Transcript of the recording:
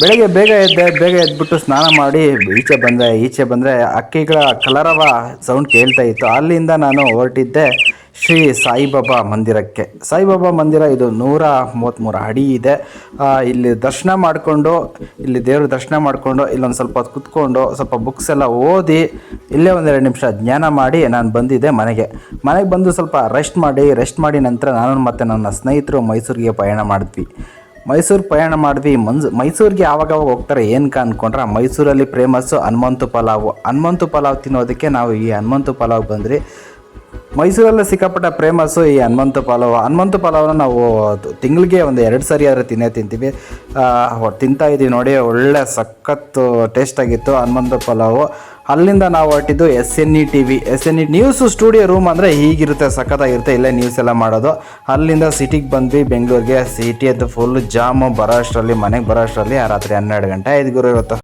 ಬೆಳಗ್ಗೆ ಬೇಗ ಎದ್ದೆ, ಬೇಗ ಎದ್ಬಿಟ್ಟು ಸ್ನಾನ ಮಾಡಿ ಈಚೆ ಬಂದೆ, ಈಚೆ ಬಂದರೆ ಅಕ್ಕಿಗಳ ಕಲರವ ಸೌಂಡ್ ಕೇಳ್ತಾ ಇತ್ತು. ಅಲ್ಲಿಂದ ನಾನು ಹೊರಟಿದ್ದೆ ಶ್ರೀ ಸಾಯಿಬಾಬಾ ಮಂದಿರಕ್ಕೆ. ಸಾಯಿಬಾಬಾ ಮಂದಿರ ಇದು ನೂರ ಮೂವತ್ತ್ಮೂರು ಅಡಿ ಇದೆ. ಇಲ್ಲಿ ದರ್ಶನ ಮಾಡಿಕೊಂಡು, ಇಲ್ಲಿ ದೇವ್ರ ದರ್ಶನ ಮಾಡಿಕೊಂಡು, ಇಲ್ಲೊಂದು ಸ್ವಲ್ಪ ಹೊತ್ತು ಕುತ್ಕೊಂಡು, ಸ್ವಲ್ಪ ಬುಕ್ಸ್ ಎಲ್ಲ ಓದಿ, ಇಲ್ಲೇ ಒಂದೆರಡು ನಿಮಿಷ ಜ್ಞಾನ ಮಾಡಿ ನಾನು ಬಂದಿದ್ದೆ ಮನೆಗೆ. ಮನೆಗೆ ಬಂದು ಸ್ವಲ್ಪ ರೆಸ್ಟ್ ಮಾಡಿ ರೆಸ್ಟ್ ಮಾಡಿ ನಂತರ ನಾನು ಮತ್ತು ನನ್ನ ಸ್ನೇಹಿತರು ಮೈಸೂರಿಗೆ ಪಯಣ ಮಾಡಿದ್ವಿ. ಮೈಸೂರು ಪ್ರಯಾಣ ಮಾಡಿದ್ವಿ. ಮನ್ಸು ಮೈಸೂರಿಗೆ ಆವಾಗವಾಗ ಹೋಗ್ತಾರೆ ಏನಕ್ಕೆ ಅಂದ್ಕೊಂಡ್ರೆ ಮೈಸೂರಲ್ಲಿ ಫೇಮಸ್ಸು ಹನುಮಂತು ಪಲಾವು. ಹನುಮಂತು ಪಲಾವ್ ತಿನ್ನೋದಕ್ಕೆ ನಾವು ಈ ಹನುಮಂತು ಪಲಾವ್ ಬಂದ್ರಿ ಮೈಸೂರಲ್ಲೇ ಸಿಕ್ಕಾಪಟ್ಟ ಫೇಮಸ್ಸು ಈ ಹನುಮಂತು ಪಲಾವ್. ಹನುಮಂತು ಪಲಾವ್ನ ನಾವು ತಿಂಗಳಿಗೆ ಒಂದು ಎರಡು ಸರಿ ಆದರೆ ತಿನ್ನೇ ತಿಂತೀವಿ. ತಿಂತಾ ಇದ್ದೀವಿ ನೋಡಿ, ಒಳ್ಳೆ ಸಖತ್ತು ಟೇಸ್ಟಾಗಿತ್ತು ಹನುಮಂತು ಪಲಾವು. ಅಲ್ಲಿಂದ ನಾವು ಹೊರಟಿದ್ದು S N E T V S N E news studio room ಅಂದರೆ ಹೀಗಿರುತ್ತೆ, ಸಖತ್ತಾಗಿರುತ್ತೆ. ಇಲ್ಲೇ ನ್ಯೂಸ್ ಎಲ್ಲ ಮಾಡೋದು. ಅಲ್ಲಿಂದ ಸಿಟಿಗೆ ಬಂದ್ವಿ, ಬೆಂಗಳೂರಿಗೆ. ಸಿಟಿ ಅದು ಫುಲ್ ಜಾಮು, ಬರೋ ಅಷ್ಟರಲ್ಲಿ, ಮನೆಗೆ ಬರೋ ಅಷ್ಟರಲ್ಲಿ, ರಾತ್ರಿ ಹನ್ನೆರಡು ಗಂಟೆ. ಐದು ಗುರು, ಇವತ್ತು.